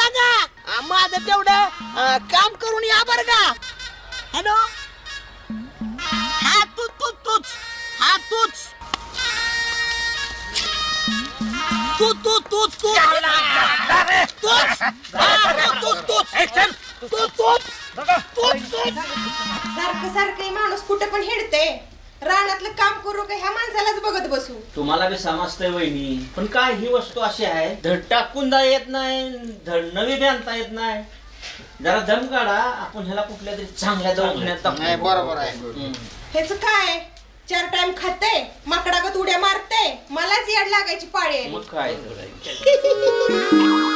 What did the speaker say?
लागा. आ, माझं तेवढं काम करून या बर का. हॅलो? हा तू तू तूच. हा तूच. तू तू तूच तू तूच. हा, तू तूच तूच. तू तूच सारखं सारखं माणूस कुठं पण हिडते रानातलं काम करू का बसू तुम्हाला बी समजतंय वहिनी पण काय ही वस्तू अशी आहे धड टाकून दा येत नाही धड नवी बी आणता येत नाही जरा दम काढा आपण ह्याला कुठल्या तरी चांगल्या दवाखान्यात नाही टाकू. बरोबर आहे. ह्याच काय चार टाइम खाते माकडागत उड्या मारते मलाच याड लागायची पाळी आली मग काय तर.